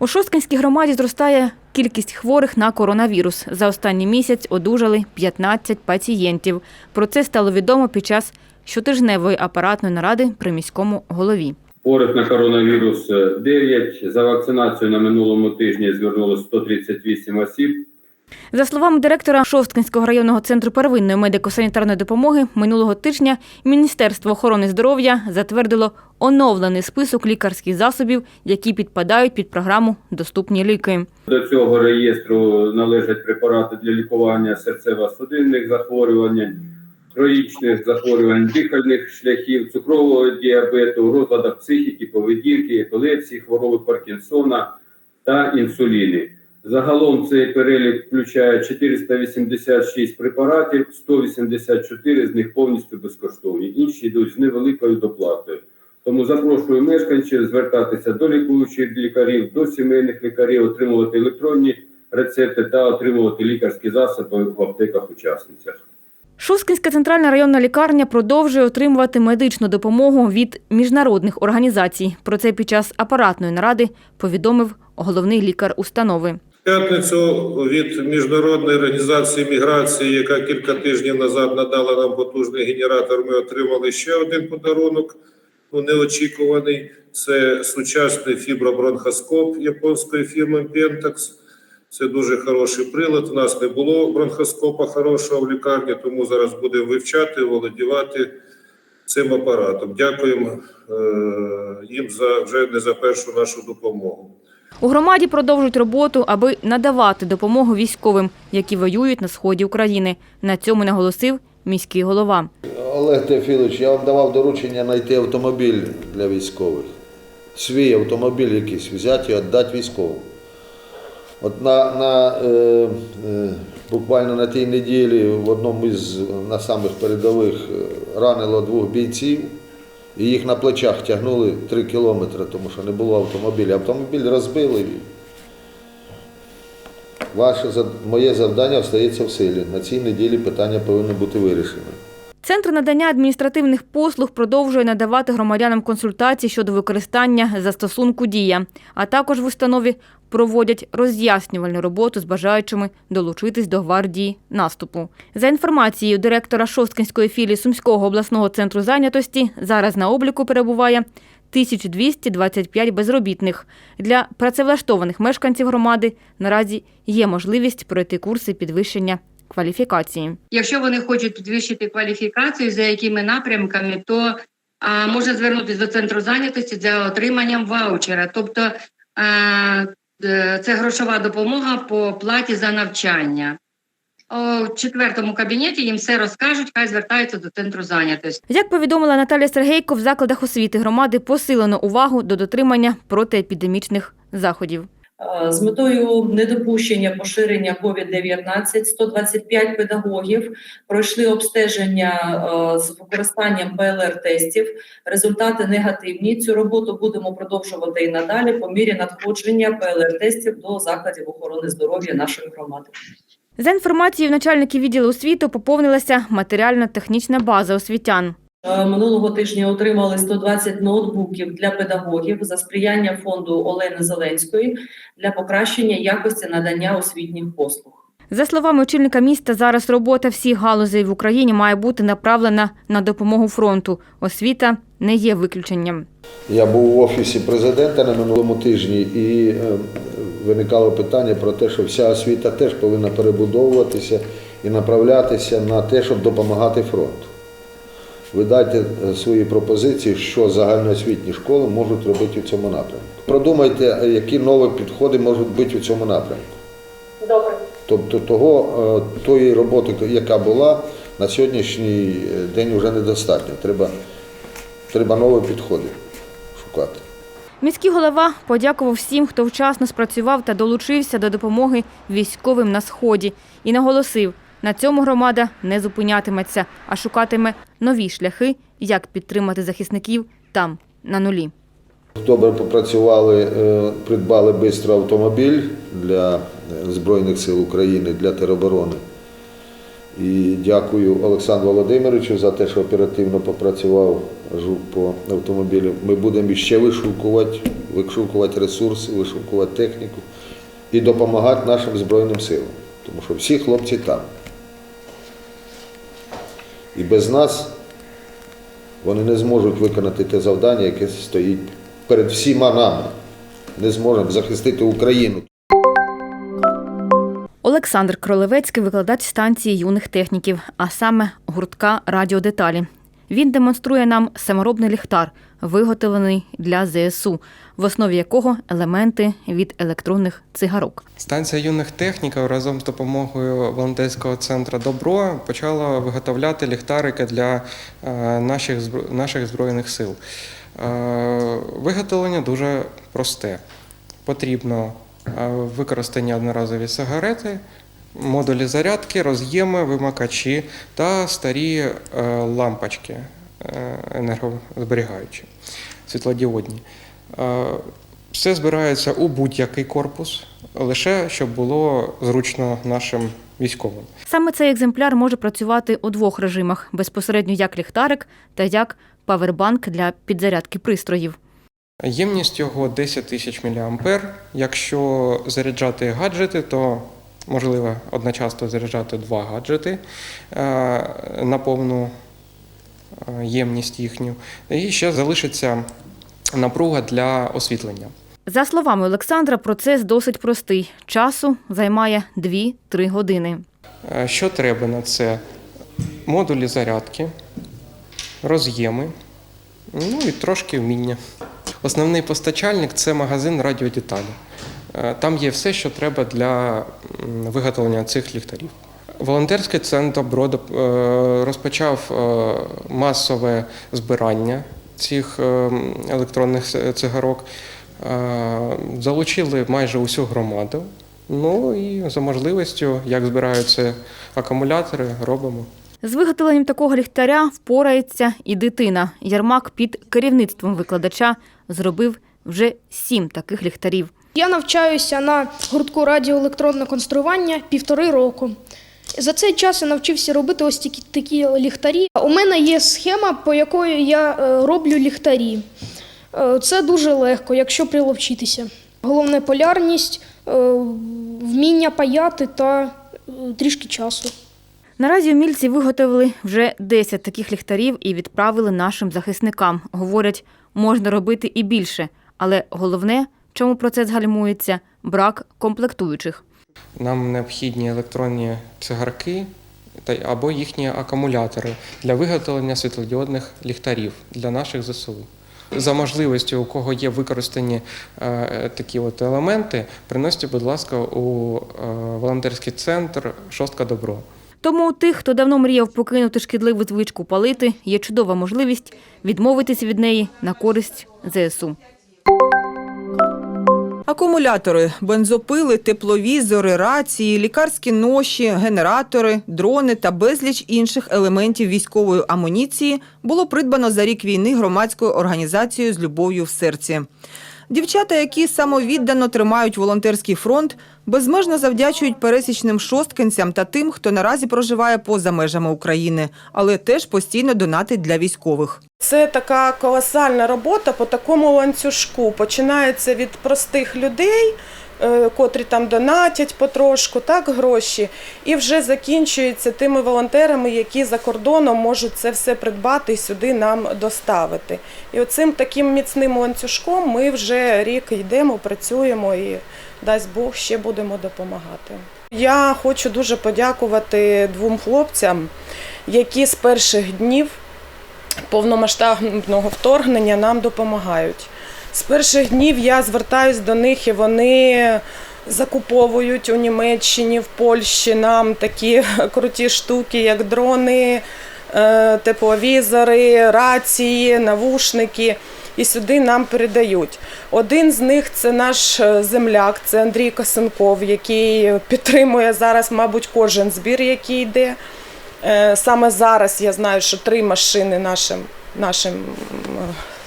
У Шосткинській громаді зростає кількість хворих на коронавірус. За останній місяць одужали 15 пацієнтів. Про це стало відомо під час щотижневої апаратної наради при міському голові. Хворих на коронавірус е, 9. За вакцинацію на минулому тижні звернулося 138 осіб. За словами директора Шосткинського районного центру первинної медико-санітарної допомоги, минулого тижня Міністерство охорони здоров'я затвердило оновлений список лікарських засобів, які підпадають під програму Доступні ліки. До цього реєстру належать препарати для лікування серцево-судинних захворювань, хронічних захворювань дихальних шляхів, цукрового діабету, розладах психіки, поведінки, епілепсії, хвороби Паркінсона та інсуліни. Загалом цей перелік включає 486 препаратів, 184 з них повністю безкоштовні, інші йдуть з невеликою доплатою. Тому запрошую мешканців звертатися до лікуючих лікарів, до сімейних лікарів, отримувати електронні рецепти та отримувати лікарські засоби в аптеках учасницях. Шосткинська центральна районна лікарня продовжує отримувати медичну допомогу від міжнародних організацій. Про це під час апаратної наради повідомив головний лікар установи. П'ятницю від міжнародної організації міграції, яка кілька тижнів назад надала нам потужний генератор, ми отримали ще один подарунок, ну, неочікуваний. Це сучасний фібробронхоскоп японської фірми Pentax. Це дуже хороший прилад. У нас не було бронхоскопа хорошого в лікарні, тому зараз будемо вивчати, володівати цим апаратом. Дякуємо е, їм за вже не за першу нашу допомогу. У громаді продовжують роботу, аби надавати допомогу військовим, які воюють на сході України. На цьому наголосив міський голова. Олег Теофілович, я вам давав доручення знайти автомобіль для військових. Свій автомобіль якийсь взяти і віддати військовим. От на, на, е, е, буквально на тій неділі в одному із на самих передових е, ранило двох бійців, і їх на плечах тягнули три кілометри, тому що не було автомобіля. Автомобіль розбили. Ваше моє завдання остається в силі. На цій неділі питання повинно бути вирішене. Центр надання адміністративних послуг продовжує надавати громадянам консультації щодо використання застосунку «Дія», а також в установі проводять роз'яснювальну роботу з бажаючими долучитись до гвардії наступу. За інформацією директора Шосткинської філії Сумського обласного центру зайнятості, зараз на обліку перебуває 1225 безробітних. Для працевлаштованих мешканців громади наразі є можливість пройти курси підвищення кваліфікації. Якщо вони хочуть підвищити кваліфікацію, за якими напрямками, то а, можна звернутися до центру зайнятості за отриманням ваучера. Тобто а, це грошова допомога по платі за навчання. У четвертому кабінеті їм все розкажуть, хай звертаються до центру зайнятості. Як повідомила Наталія Сергейко, в закладах освіти громади посилено увагу до дотримання протиепідемічних заходів. Е, З метою недопущення поширення COVID-19 125 педагогів пройшли обстеження е, з використанням ПЛР-тестів. Результати негативні. Цю роботу будемо продовжувати і надалі по мірі надходження ПЛР-тестів до закладів охорони здоров'я нашої громади. За інформацією начальників відділу освіти, поповнилася матеріально-технічна база освітян. Е, Минулого тижня отримали 120 ноутбуків для педагогів за сприяння фонду Олени Зеленської для покращення якості надання освітніх послуг. За словами очільника міста, зараз робота всіх галузей в Україні має бути направлена на допомогу фронту. Освіта не є виключенням. Я був в офісі президента на минулому тижні і е, виникало питання про те, що вся освіта теж повинна перебудовуватися і направлятися на те, щоб допомагати фронту. Ви дайте свої пропозиції, що загальноосвітні школи можуть робити у цьому напрямку. Продумайте, е, які нові підходи можуть бути у цьому напрямку. Добре. Тобто того, е, тої роботи, яка була, на сьогоднішній е, день вже недостатньо. Треба, треба нові підходи шукати. Міський голова подякував всім, хто вчасно спрацював та долучився до допомоги військовим на сході, і наголосив, на цьому громада не зупинятиметься, а шукатиме нові шляхи, як підтримати захисників там, на нулі. Добре попрацювали, е, придбали швидко автомобіль для е, Збройних сил України, для тероборони. І дякую Олександру Володимировичу за те, що оперативно попрацював по автомобілю. Ми будемо ще вишукувати вишукувати ресурси, вишукувати техніку і допомагати нашим Збройним силам. Тому що всі хлопці там. І без нас вони не зможуть виконати те завдання, яке стоїть перед всіма нами. Не зможемо захистити Україну. Олександр Кролевецький, викладач станції юних техніків, а саме гуртка радіодеталі. Він демонструє нам саморобний ліхтар, виготовлений для ЗСУ, в основі якого елементи від електронних цигарок. Станція юних техніків разом з допомогою волонтерського центру Добро почала виготовляти ліхтарики для е, наших, наших збройних сил. Е, Виготовлення дуже просте. Потрібно е, використані одноразові сигарети, модулі зарядки, роз'єми, вимикачі та старі е, лампочки е, енергозберігаючі, світлодіодні. Е, Все збирається у будь-який корпус, лише щоб було зручно нашим військовим. Саме цей екземпляр може працювати у двох режимах: безпосередньо як ліхтарик та як павербанк для підзарядки пристроїв. Ємність його 10 тисяч мА. Якщо заряджати гаджети, то можливо одночасно заряджати два гаджети е, на повну е, ємність їхню. І ще залишиться напруга для освітлення. За словами Олександра, процес досить простий. Часу займає 2-3 години. Е, Що треба на це? Модулі зарядки, роз'єми, ну і трошки вміння. Основний постачальник це магазин радіодеталі. Е, Там є все, що треба для виготовлення цих ліхтарів. Волонтерський центр «Добро» доп- е, розпочав е, масове збирання цих електронних цигарок. Залучили майже усю громаду. Ну і за можливістю, як збираються акумулятори, робимо. З виготовленням такого ліхтаря впорається і дитина. Ярмак під керівництвом викладача зробив вже сім таких ліхтарів. Я навчаюся на гуртку радіоелектронне конструювання півтори року. За цей час я навчився робити ось такі, такі ліхтарі. У мене є схема, по якої я е, роблю ліхтарі. Е, Це дуже легко, якщо приловчитися. Головне полярність, е, вміння паяти та трішки часу. Наразі умільці виготовили вже 10 таких ліхтарів і відправили нашим захисникам. Говорять, можна робити і більше, але головне, чому процес гальмується брак комплектуючих. Нам необхідні електронні цигарки або їхні акумулятори для виготовлення світлодіодних ліхтарів для наших ЗСУ. За можливості, у кого є використані е, такі от елементи, приносьте, будь ласка, у е, волонтерський центр Шостка Добро. Тому у тих, хто давно мріяв покинути шкідливу звичку палити, є чудова можливість відмовитися від неї на користь ЗСУ. Акумулятори, бензопили, тепловізори, рації, лікарські ноші, генератори, дрони та безліч інших елементів військової амуніції було придбано за рік війни громадською організацією з любов'ю в серці. Дівчата, які самовіддано тримають волонтерський фронт, безмежно завдячують пересічним шосткинцям та тим, хто наразі проживає поза межами України, але теж постійно донатить для військових. Це така колосальна робота по такому ланцюжку. Починається від простих людей, котрі там донатять потрошку, так гроші, і вже закінчується тими волонтерами, які за кордоном можуть це все придбати і сюди нам доставити. І оцим таким міцним ланцюжком ми вже рік йдемо, працюємо і дасть Бог ще будемо допомагати. Я хочу дуже подякувати двом хлопцям, які з перших днів повномасштабного вторгнення нам допомагають. З перших днів я звертаюсь до них і вони закуповують у Німеччині, в Польщі нам такі круті штуки, як дрони, е, тепловізори, рації, навушники. І сюди нам передають. Один з них це наш е, земляк, це Андрій Косенков, який підтримує зараз, мабуть, кожен збір, який йде. Е, Саме зараз я знаю, що три машини нашим, нашим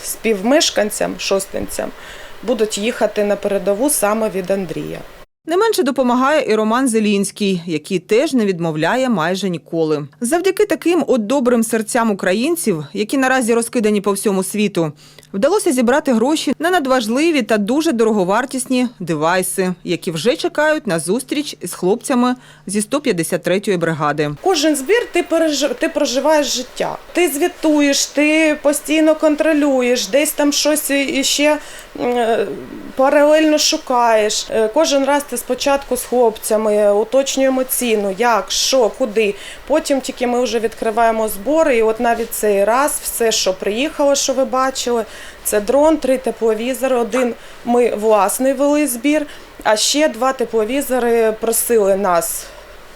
співмешканцям, шостинцям, будуть їхати на передову саме від Андрія. Не менше допомагає і Роман Зелінський, який теж не відмовляє майже ніколи. Завдяки таким от добрим серцям українців, які наразі розкидані по всьому світу, Вдалося зібрати гроші на надважливі та дуже дороговартісні девайси, які вже чекають на зустріч з хлопцями зі 153-ї бригади. Кожен збір ти ти проживаєш життя. Ти звітуєш, ти постійно контролюєш, десь там щось іще е, паралельно шукаєш. Е, Кожен раз ти спочатку з хлопцями уточнюємо ціну, як, що, куди. Потім тільки ми вже відкриваємо збори, і от навіть цей раз все, що приїхало, що ви бачили, це дрон, три тепловізори. Один ми власний вели збір, а ще два тепловізори просили нас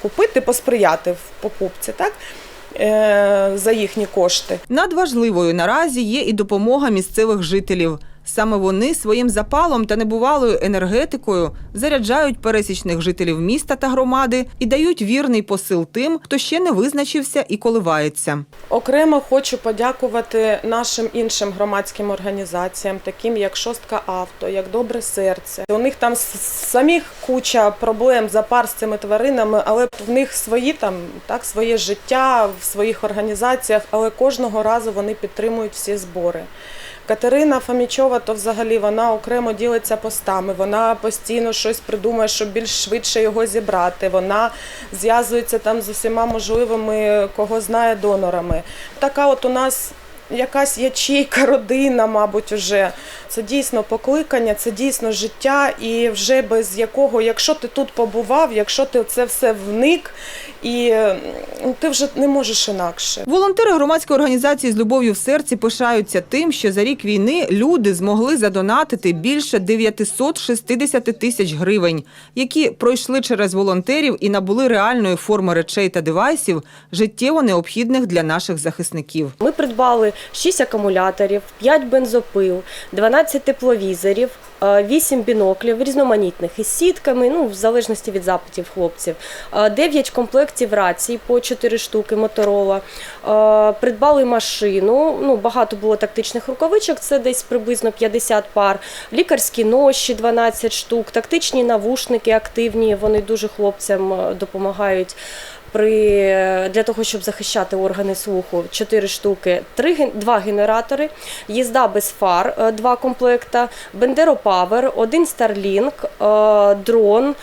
купити, посприяти в покупці, так? Е, за їхні кошти. Надважливою наразі є і допомога місцевих жителів. Саме вони своїм запалом та небувалою енергетикою заряджають пересічних жителів міста та громади і дають вірний посил тим, хто ще не визначився і коливається. Окремо хочу подякувати нашим іншим громадським організаціям, таким як Шостка Авто, як Добре серце. У них там самих куча проблем запар з цими тваринами, але в них свої там так своє життя в своїх організаціях, але кожного разу вони підтримують всі збори. Катерина Фомічова, то взагалі вона окремо ділиться постами. Вона постійно щось придумує, щоб більш швидше його зібрати. Вона зв'язується там з усіма можливими, кого знає, донорами. Така от у нас якась ячейка, родина, мабуть, уже. Це дійсно покликання, це дійсно життя, і вже без якого, якщо ти тут побував, якщо ти це все вник, і ти вже не можеш інакше. Волонтери громадської організації з любов'ю в серці пишаються тим, що за рік війни люди змогли задонатити більше 960 тисяч гривень, які пройшли через волонтерів і набули реальної форми речей та девайсів, життєво необхідних для наших захисників. Ми придбали 6 акумуляторів, 5 бензопил, 12 тепловізорів, 8 біноклів різноманітних із сітками, ну в залежності від запитів хлопців, 9 комплектів рацій по 4 штуки Моторола. Придбали машину. Ну багато було тактичних рукавичок, це десь приблизно 50 пар, лікарські ноші 12 штук, тактичні навушники активні. Вони дуже хлопцям е, допомагають при для того, щоб захищати органи слуху, 4 штуки, 3, 2 генератори, їзда без фар, два 2 комплекта, Бендеро Павер, один Starlink, е, дрон.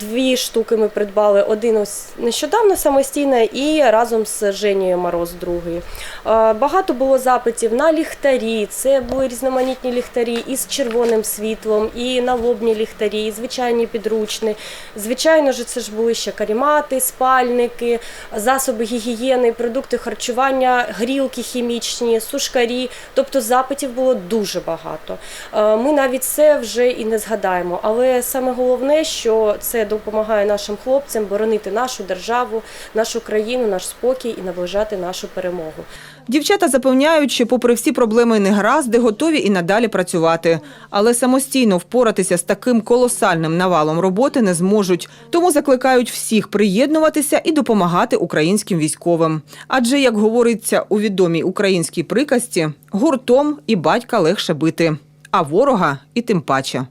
Дві штуки ми придбали, один ось нещодавно самостійно і разом з Женією Мороз другий. Багато було запитів на ліхтарі. Це були різноманітні ліхтарі із червоним світлом, і налобні ліхтарі, і звичайні підручні. Звичайно ж, це ж були ще карімати, спальники, засоби гігієни, продукти харчування, грілки хімічні, сушкарі. Тобто запитів було дуже багато. Ми навіть це вже і не згадаємо. Але саме головне, що це допомагає нашим хлопцям боронити нашу державу, нашу країну, наш спокій і наближати нашу перемогу. Дівчата запевняють, що попри всі проблеми негаразди, готові і надалі працювати. Але самостійно впоратися з таким колосальним навалом роботи не зможуть. Тому закликають всіх приєднуватися і допомагати українським військовим. Адже, як говориться у відомій українській приказці, гуртом і батька легше бити, а ворога і тим паче.